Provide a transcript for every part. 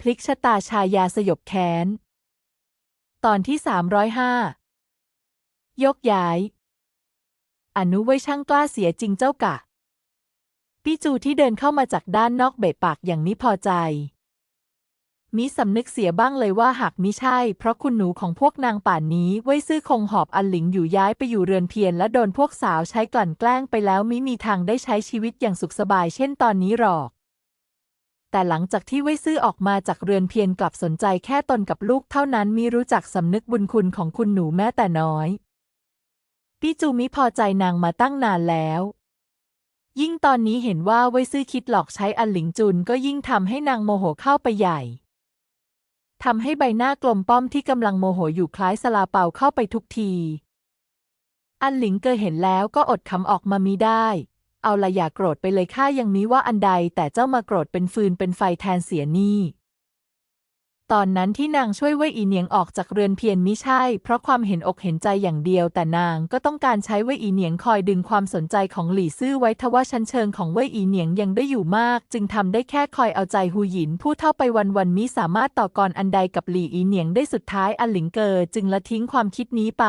พลิกชะตาชายาสยบแค้น ตอนที่ 305 ยกย้าย อนุไว้ช่างกล้าเสียจริงเจ้ากะ พี่จูที่เดินเข้ามาจากด้านนอกเบะปากอย่างนี้พอใจ มิสำนึกเสียบ้างเลยว่าหากมิใช่ เพราะคุณหนูของพวกนางป่านนี้ไว้ซื่อคงหอบอันหลิงอยู่ย้ายไปอยู่เรือนเพียรและโดนพวกสาวใช้กลั่นแกล้งไปแล้วมิมีทางได้ใช้ชีวิตอย่างสุขสบายเช่นตอนนี้หรอก แต่หลังจากที่ไว้ซื่อออกมาจากเรือนเพียรกลับสนใจแค่ตนกับลูกเท่านั้นมิรู้จักสำนึกบุญคุณของคุณหนูแม้แต่น้อยพี่จูมิพอใจนางมาตั้งนานแล้ว ยิ่งตอนนี้เห็นว่าไว้ซื่อคิดหลอกใช้อันหลิงจุนก็ยิ่งทำให้นางโมโหเข้าไปใหญ่ทำให้ใบหน้ากลมป้อมที่กำลังโมโหอยู่คล้ายสลาเปาเข้าไปทุกที อันหลิงเกอเห็นแล้วก็อดคำออกมามิได้ เอาละอย่าโกรธไปเลยข้ายังมิว่าอันใด แต่เจ้ามาโกรธเป็นฟืนเป็นไฟแทนเสียนี่ ตอนนั้นที่นางช่วยเว่ยอีเหนียงออกจากเรือนเพียรมิใช่ เพราะความเห็นอกเห็นใจอย่างเดียว แต่นางก็ต้องการใช้เว่ยอีเหนียงคอยดึงความสนใจของหลี่ซื่อไว้ทว่าชั้นเชิงของเว่ยอีเหนียงยังได้อยู่มาก จึงทำได้แค่คอยเอาใจหูหยินผู้เท่าไปวันวันมิสามารถต่อกรอันใดกับหลี่อีเหนียงได้สุดท้ายอันหลิงเกอจึงละทิ้งความคิดนี้ไป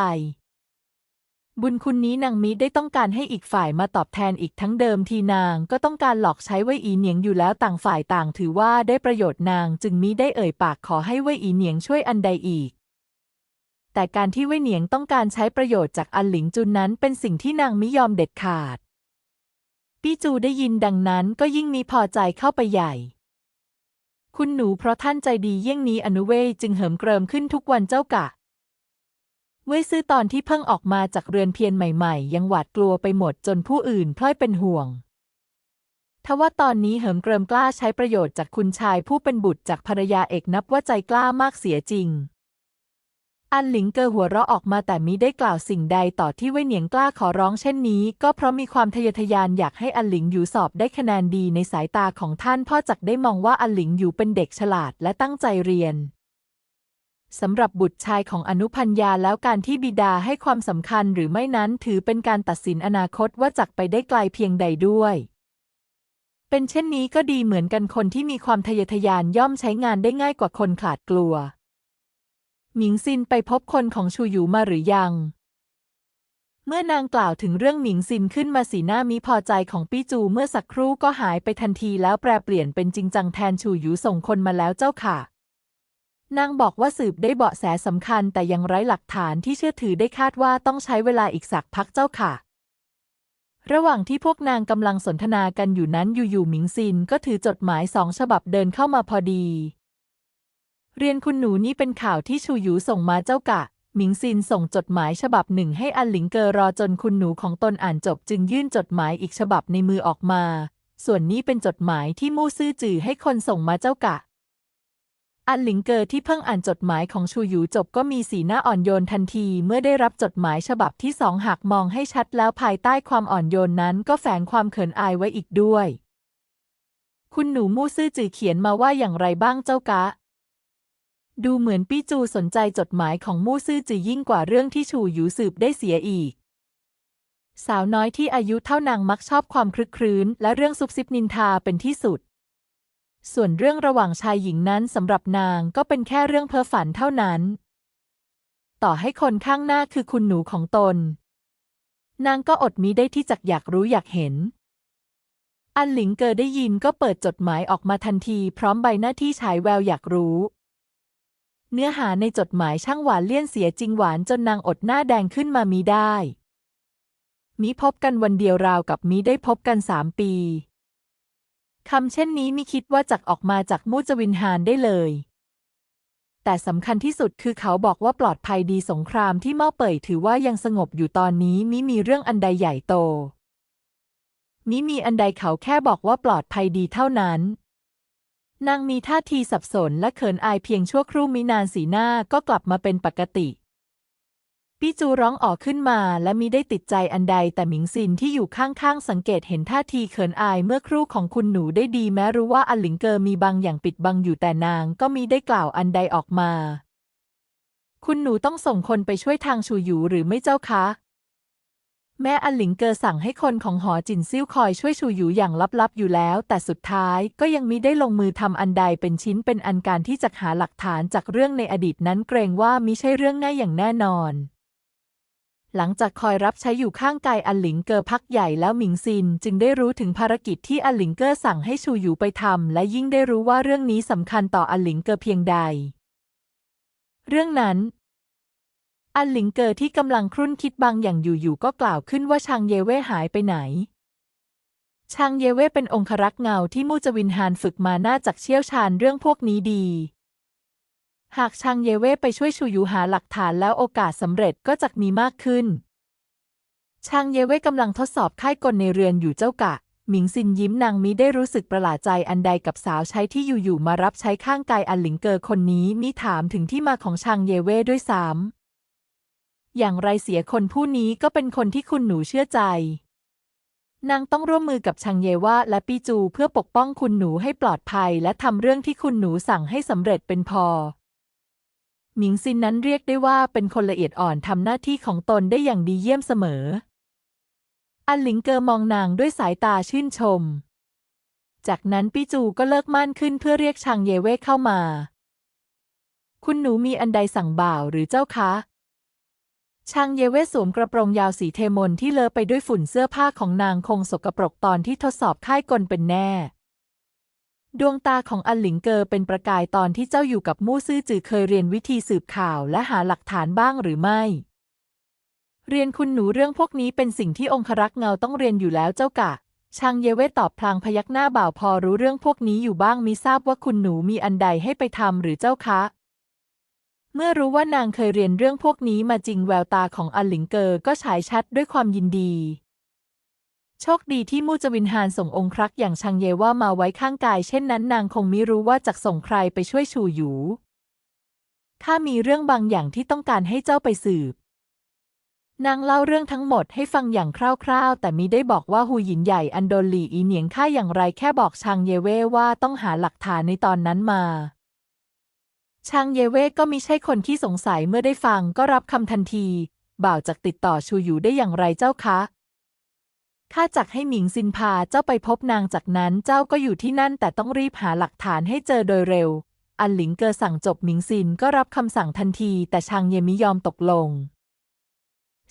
บุญคุณนี้นางมิได้ต้องการให้อีกฝ่ายมาตอบแทนอีกทั้งเดิมทีนางก็ต้องการหลอกใช้เว่ยอีเหนียงอยู่แล้วต่างฝ่ายต่างถือว่าได้ประโยชน์นางจึงมิได้เอ่ยปากขอให้เว่ยอีเหนียงช่วยอันใดอีก แต่การที่เว่ยเหนียงต้องการใช้ประโยชน์จากอันหลิงจุนนั้นเป็นสิ่งที่นางมิยอมเด็ดขาด ปี้จูได้ยินดังนั้นก็ยิ่งมีพอใจเข้าไปใหญ่คุณหนูเพราะท่านใจดีเยี่ยงนี้อนุเวยจึงเหิมเกริมขึ้นทุกวันเจ้ากะ ว่ยซื่อตอนที่เพิ่งออกมาจากเรือนเพียรใหม่ๆ ยังหวาดกลัวไปหมดจนผู้อื่นพล่อยเป็นห่วงทว่าตอนนี้เหิมเกริมกล้าใช้ประโยชน์จากคุณชายผู้เป็นบุตรจากภรรยาเอกนับว่าใจกล้ามากเสียจริง อันหลิงเกอหัวเราะออกมาแต่มิได้กล่าวสิ่งใดต่อที่เว่ยเหนียงกล้าขอร้องเช่นนี้ ก็เพราะมีความทะเยอทะยานอยากให้อันหลิงอยู่สอบได้คะแนนดีในสายตาของท่านพ่อจักได้มองว่าอันหลิงอยู่เป็นเด็กฉลาดและตั้งใจเรียน สำหรับบุตรชายของอนุพัญญาแล้วการที่บิดาให้ความสำคัญหรือไม่นั้นถือเป็นการตัดสินอนาคตว่าจักไปได้ไกลเพียงใดด้วย เป็นเช่นนี้ก็ดีเหมือนกันคนที่มีความทะเยอทะยานย่อมใช้งานได้ง่ายกว่าคนขาดกลัว หมิงซินไปพบคนของชูหยูมาหรือยัง เมื่อนางกล่าวถึงเรื่องหมิงซินขึ้นมาสีหน้ามิพอใจของปี้จูเมื่อสักครู่ก็หายไปทันทีแล้วแปรเปลี่ยนเป็นจริงจังแทนชูหยูส่งคนมาแล้วเจ้าค่ะ นางบอกว่าสืบได้เบาะแสสำคัญแต่ยังไร้หลักฐานที่เชื่อถือได้คาดว่าต้องใช้เวลาอีกสักพักเจ้าค่ะ ระหว่างที่พวกนางกำลังสนทนากันอยู่นั้นอยู่ๆหมิงซินก็ถือจดหมายสองฉบับเดินเข้ามาพอดี เรียนคุณหนูนี่เป็นข่าวที่ชูหยูส่งมาเจ้ากะ หมิงซินส่งจดหมายฉบับหนึ่งให้อันหลิงเกอรอจนคุณหนูของตนอ่านจบ จึงยื่นจดหมายอีกฉบับในมือออกมา ส่วนนี้เป็นจดหมายที่มู่ซื่อจื่อให้คนส่งมาเจ้ากะ อันหลิงเกอที่เพิ่งอ่านจดหมายของชูหยูจบก็มีสีหน้าอ่อนโยนทันทีเมื่อได้รับจดหมายฉบับที่สองหากมองให้ชัดแล้วภายใต้ความอ่อนโยนนั้นก็แฝงความเขินอายไว้อีกด้วย คุณหนูมู่ซื่อจือเขียนมาว่าอย่างไรบ้างเจ้ากะ ดูเหมือนปี้จูสนใจจดหมายของมู่ซื่อจือยิ่งกว่าเรื่องที่ชูหยูสืบได้เสียอีกสาวน้อยที่อายุเท่านางมักชอบความคลึกครื้น และเรื่องซุบซิบนินทาเป็นที่สุด ส่วนเรื่องระหว่างชายหญิงนั้นสำหรับนางก็เป็นแค่เรื่องเพ้อฝันเท่านั้น ต่อให้คนข้างหน้าคือคุณหนูของตน นางก็อดมิได้ที่จักอยากรู้อยากเห็น อันหลิงเกอได้ยินก็เปิดจดหมายออกมาทันที พร้อมใบหน้าที่ฉายแววอยากรู้ เนื้อหาในจดหมายช่างหวานเลี่ยนเสียจริงหวานจนนางอดหน้าแดงขึ้นมามีได้มิพบกันวันเดียวราวกับมิได้พบกันสามปี คำเช่นนี้มิคิดว่าจักออกมาจากมูจวินฮานได้เลย แต่สำคัญที่สุดคือเขาบอกว่าปลอดภัยดีสงครามที่เม่าเป่ยถือว่ายังสงบอยู่ตอนนี้มิมีเรื่องอันใดใหญ่โต มิมีอันใดเขาแค่บอกว่าปลอดภัยดีเท่านั้น นางมีท่าทีสับสนและเขินอายเพียงชั่วครู่มินานสีหน้าก็กลับมาเป็นปกติ ปี้จูร้องออกขึ้นมาและมิได้ติดใจอันใดแต่หมิงซินที่อยู่ข้างๆ สังเกตเห็นท่าทีเขินอายเมื่อครู่ของคุณหนูได้ดีแม้รู้ว่าอันหลิงเกอมีบางอย่างปิดบังอยู่แต่นางก็มิได้กล่าวอันใดออกมา คุณหนูต้องส่งคนไปช่วยทางชูหยูหรือไม่เจ้าคะ แม่อันหลิงเกอสั่งให้คนของหอจินซิ่วคอยช่วยชูหยูอย่างลับๆอยู่แล้ว แต่สุดท้ายก็ยังมิได้ลงมือทำอันใดเป็นชิ้นเป็นอันการที่จะหาหลักฐานจากเรื่องในอดีตนั้นเกรงว่ามิใช่เรื่องง่ายอย่างแน่นอน หลังจากคอยรับใช้อยู่ข้างกายอันหลิงเกอพักใหญ่แล้วหมิงซิน จึงได้รู้ถึงภารกิจที่อันหลิงเกอสั่งให้ชูหยูไปทำและยิ่งได้รู้ว่าเรื่องนี้สำคัญต่ออันหลิงเกอเพียงใด เรื่องนั้น อันหลิงเกอที่กำลังครุ่นคิดบางอย่างอยู่ๆก็กล่าวขึ้นว่าชางเยเว่หายไปไหนชางเยเว่เป็นองครักษ์เงาที่มู่จวินฮานฝึกมาน่าจักเชี่ยวชาญเรื่องพวกนี้ดี หากชางเยเว่ไปช่วยชูยูหาหลักฐานแล้วโอกาสสำเร็จก็จะมีมากขึ้น ชางเยเว่กำลังทดสอบค่ายกลในเรือนอยู่เจ้ากะ หมิงซินยิ้มนางมิได้รู้สึกประหลาดใจอันใดกับสาวใช้ที่อยู่ๆมารับใช้ข้างกายอันหลิงเกอคนนี้มิถามถึงที่มาของชางเยเว่ด้วยซ้ำอย่างไรเสียคนผู้นี้ก็เป็นคนที่คุณหนูเชื่อใจ นางต้องร่วมมือกับชังเยวะและปีจูเพื่อปกป้องคุณหนูให้ปลอดภัย และทำเรื่องที่คุณหนูสั่งให้สำเร็จเป็นพอ หมิงซินนั้นเรียกได้ว่าเป็นคนละเอียดอ่อนทำหน้าที่ของตนได้อย่างดีเยี่ยมเสมอ อันหลิงเกอมองนางด้วยสายตาชื่นชม จากนั้นปีจูก็เลิกมั่นขึ้นเพื่อเรียกชังเยเว่เข้ามา คุณหนูมีอันใดสั่งบ่าวหรือเจ้าคะชางเยเว่สวมกระโปรงยาวสีเทมนที่เลอะไปด้วยฝุ่นเสื้อผ้าของนางคงสกปรกตอนที่ทดสอบค่ายกลเป็นแน่ ดวงตาของอันหลิงเกอเป็นประกายตอนที่เจ้าอยู่กับมู่ซื่อจือเคยเรียนวิธีสืบข่าวและหาหลักฐานบ้างหรือไม่ เรียนคุณหนูเรื่องพวกนี้เป็นสิ่งที่องครักษ์เงาต้องเรียนอยู่แล้วเจ้ากะชางเยเว่ตอบพลางพยักหน้าบ่าวพอรู้เรื่องพวกนี้อยู่บ้างมิทราบว่าคุณหนูมีอันใดให้ไปทำหรือเจ้าคะ เมื่อรู้ว่านางเคยเรียนเรื่องพวกนี้มาจริงแววตาของอันหลิงเกอก็ฉายชัดด้วยความยินดี โชคดีที่มู่จวินฮานส่งองครักษ์อย่างชังเยว่ามาไว้ข้างกาย เช่นนั้นนางคงมิรู้ว่าจะส่งใครไปช่วยชูหยูข้ามีเรื่องบางอย่างที่ต้องการให้เจ้าไปสืบ นางเล่าเรื่องทั้งหมดให้ฟังอย่างคร่าวๆ แต่มิได้บอกว่าหูหยินใหญ่อันโดนหลี่อีเหนียงฆ่าอย่างไรแค่บอกชางเยเว่ว่าต้องหาหลักฐานในตอนนั้นมาชางเยเว่ก็มิใช่คนที่สงสัยเมื่อได้ฟังก็รับคำทันที บ่าวจากติดต่อชูหยูได้อย่างไรเจ้าคะ ข้าจักให้หมิงซินพาเจ้าไปพบนางจากนั้นเจ้าก็อยู่ที่นั่นแต่ต้องรีบหาหลักฐานให้เจอโดยเร็ว อันหลิงเกอสั่งจบหมิงซินก็รับคำสั่งทันทีแต่ชางเยมิยอมตกลง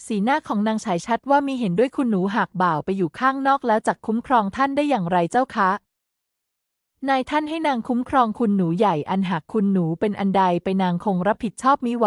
สีหน้าของนางฉายชัดว่ามีเห็นด้วยคุณหนูหากบ่าวไปอยู่ข้างนอกแล้วจักคุ้มครองท่านได้อย่างไรเจ้าคะนายท่านให้นางคุ้มครองคุณหนูใหญ่อันหากคุณหนูเป็นอันใดไปนางคงรับผิดชอบมิไหว